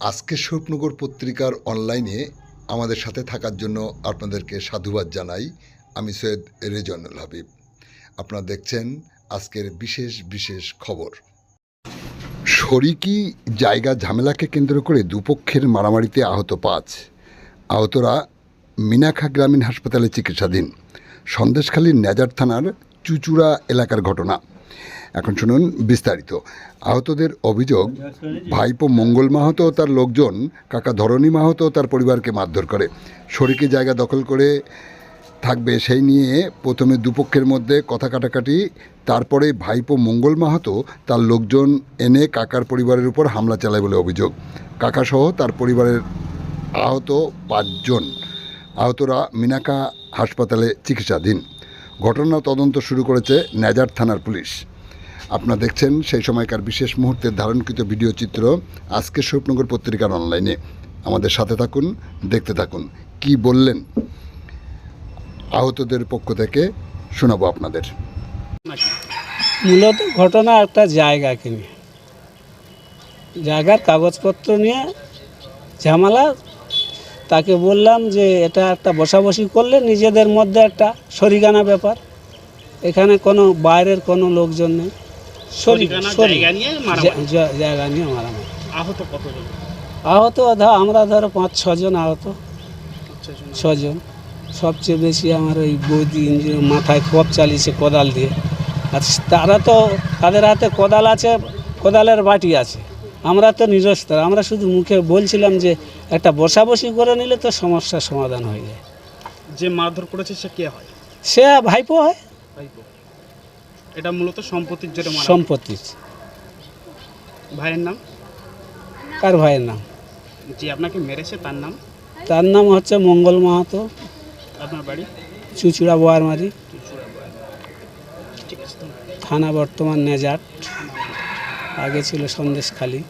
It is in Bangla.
আজকে স্বপ্নগর পত্রিকার অনলাইনে আমাদের সাথে থাকার জন্য আপনাদেরকে সাধুবাদ জানাই। আমি সৈয়দ রেজনুল হাবিব। আপনারা দেখছেন আজকের বিশেষ বিশেষ খবর। শরিকি জায়গা ঝামেলাকে কেন্দ্র করে দুপক্ষের মারামারিতে আহত পাঁচ। আহতরা মিনাখা গ্রামীণ হাসপাতালে চিকিৎসাধীন। সন্দেশখালীর নেজার থানার চুচুড়া এলাকার ঘটনা। এখন শুনুন বিস্তারিত। আহতদের অভিযোগ, ভাইপো মঙ্গল মাহাতো ও তার লোকজন, কাকা ধরণী মাহাতো তার পরিবারকে মারধর করে। শরিকি জায়গা দখল করে থাকবে সেই নিয়ে প্রথমে দুপক্ষের মধ্যে কথা কাটাকাটি, তারপরে ভাইপো মঙ্গল মাহাতো তার লোকজন এনে কাকার পরিবারের উপর হামলা চালায় বলে অভিযোগ। কাকাসহ তার পরিবারের আহত পাঁচজন। আহতরা মিনাকা হাসপাতালে চিকিৎসাধীন। ঘটনা তদন্ত শুরু করেছে নেজার থানার পুলিশ। আপনারা দেখছেন সেই সময়কার বিশেষ মুহূর্তের ধারণকৃত ভিডিও চিত্র আজকে স্বপ্নগর পত্রিকার অনলাইনে। আমাদের সাথে থাকুন, দেখতে থাকুন। কি বললেন? আহতদের পক্ষ থেকে শোনাবো আপনাদের। মূলত ঘটনা একটা জায়গাকে নিয়ে জায়গার কাগজপত্র নিয়ে ঝামেলা। তাকে বললাম যে এটা একটা বসাবসি করলে নিজেদের মধ্যে একটা শরিকানা ব্যাপার। এখানে কোনো বাইরের কোনো লোকজন নেই। জায়গা নিয়ে মারামারি। আহত কতজন? আহত ধর আমরা ধরো পাঁচ ছজন আহত। ছজন। সবচেয়ে বেশি আমার ওই বৌদি মাথায় খপ চালিয়েছে কোদাল দিয়ে। আর তারা তো তাদের হাতে কোদাল আছে কোদালের বাটি আছে। আমরা তো নিরস্তর। আমরা শুধু মুখে বলছিলাম যে একটা বসাবসি করে নিলে তো সমস্যার সমাধান হয়ে যায়। যে মারধর করেছে সে কে হয়? সে ভাইপো হয়। ভাইপো। এটা মূলত সম্পত্তির জন্য সম্পত্তির সম্পত্তি। ভাইয়ের নাম? কার ভাইয়ের নাম? যে আপনাকে মেরেছে তার নাম? তার নাম হচ্ছে মঙ্গল মাহাতো। আপনার বাড়ি? চুচুড়া বোয়ারমারি। থানা বর্তমান নেজাট। আগে ছিল সন্দেশখালী।